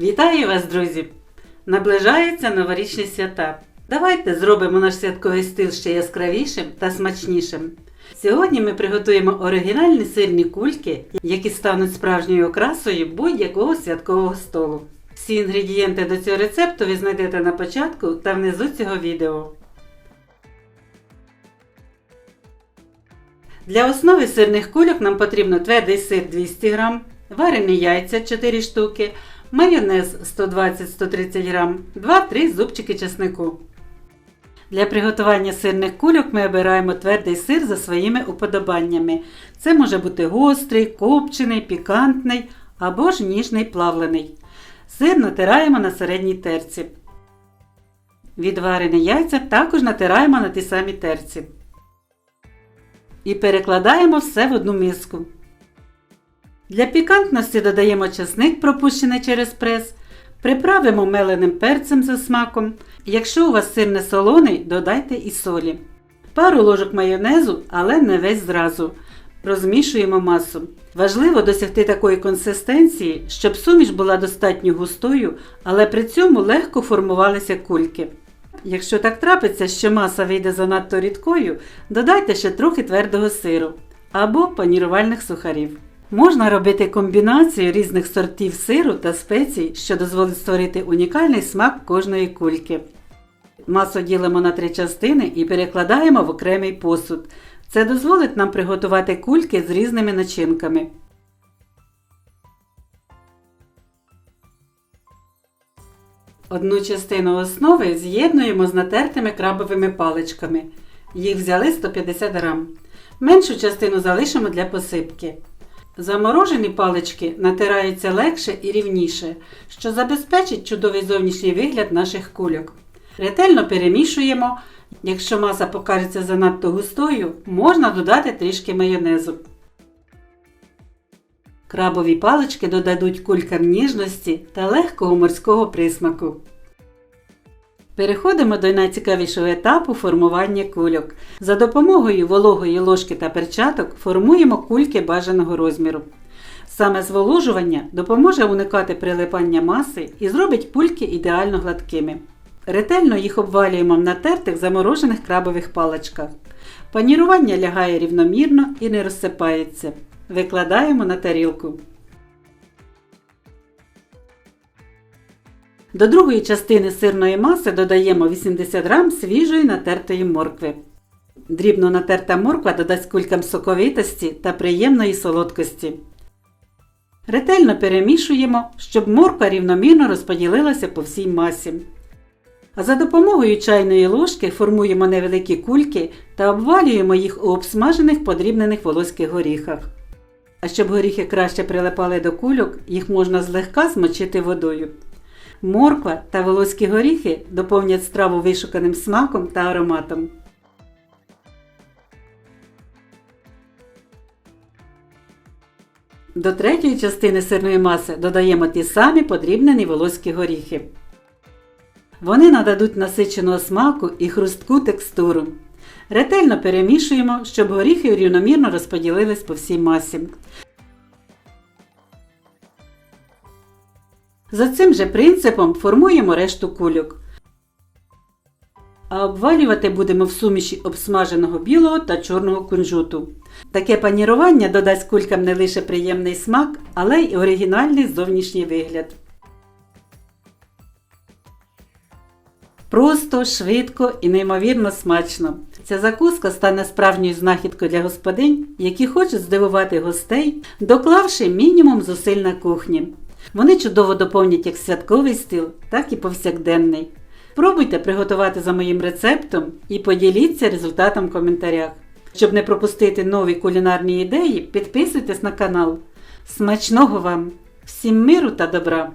Вітаю вас, друзі! Наближаються новорічні свята. Давайте зробимо наш святковий стил ще яскравішим та смачнішим. Сьогодні ми приготуємо оригінальні сирні кульки, які стануть справжньою окрасою будь-якого святкового столу. Всі інгредієнти до цього рецепту ви знайдете на початку та внизу цього відео. Для основи сирних кульок нам потрібно твердий сир 200 г, варені яйця 4 штуки, майонез 120-130 г, 2-3 зубчики чеснику. Для приготування сирних кульок ми обираємо твердий сир за своїми уподобаннями. Це може бути гострий, копчений, пікантний або ж ніжний плавлений. Сир натираємо на середній терці. Відварені яйця також натираємо на тій самій терці. І перекладаємо все в одну миску. Для пікантності додаємо чесник, пропущений через прес. Приправимо меленим перцем за смаком. Якщо у вас сир не солоний, додайте і солі. Пару ложок майонезу, але не весь зразу. Розмішуємо масу. Важливо досягти такої консистенції, щоб суміш була достатньо густою, але при цьому легко формувалися кульки. Якщо так трапиться, що маса вийде занадто рідкою, додайте ще трохи твердого сиру або панірувальних сухарів. Можна робити комбінацію різних сортів сиру та спецій, що дозволить створити унікальний смак кожної кульки. Масу ділимо на три частини і перекладаємо в окремий посуд. Це дозволить нам приготувати кульки з різними начинками. Одну частину основи з'єднуємо з натертими крабовими паличками. Їх взяли 150 грам. Меншу частину залишимо для посипки. Заморожені палички натираються легше і рівніше, що забезпечить чудовий зовнішній вигляд наших кульок. Ретельно перемішуємо. Якщо маса покажеться занадто густою, можна додати трішки майонезу. Крабові палички додадуть кулькам ніжності та легкого морського присмаку. Переходимо до найцікавішого етапу формування кульок. За допомогою вологої ложки та перчаток формуємо кульки бажаного розміру. Саме зволожування допоможе уникати прилипання маси і зробить пульки ідеально гладкими. Ретельно їх обвалюємо в натертих заморожених крабових паличках. Панірування лягає рівномірно і не розсипається. Викладаємо на тарілку. До другої частини сирної маси додаємо 80 г свіжої натертої моркви. Дрібно натерта морква додасть кулькам соковитості та приємної солодкості. Ретельно перемішуємо, щоб морква рівномірно розподілилася по всій масі. А за допомогою чайної ложки формуємо невеликі кульки та обвалюємо їх у обсмажених подрібнених волоських горіхах. А щоб горіхи краще прилипали до кульок, їх можна злегка змочити водою. Морква та волоські горіхи доповнять страву вишуканим смаком та ароматом. До третьої частини сирної маси додаємо ті самі подрібнені волоські горіхи. Вони нададуть насиченого смаку і хрустку текстуру. Ретельно перемішуємо, щоб горіхи рівномірно розподілились по всій масі. За цим же принципом формуємо решту кульок. А обвалювати будемо в суміші обсмаженого білого та чорного кунжуту. Таке панірування додасть кулькам не лише приємний смак, але й оригінальний зовнішній вигляд. Просто, швидко і неймовірно смачно. Ця закуска стане справжньою знахідкою для господинь, які хочуть здивувати гостей, доклавши мінімум зусиль на кухні. Вони чудово доповнять як святковий стил, так і повсякденний. Пробуйте приготувати за моїм рецептом і поділіться результатом в коментарях. Щоб не пропустити нові кулінарні ідеї, підписуйтесь на канал. Смачного вам! Всім миру та добра!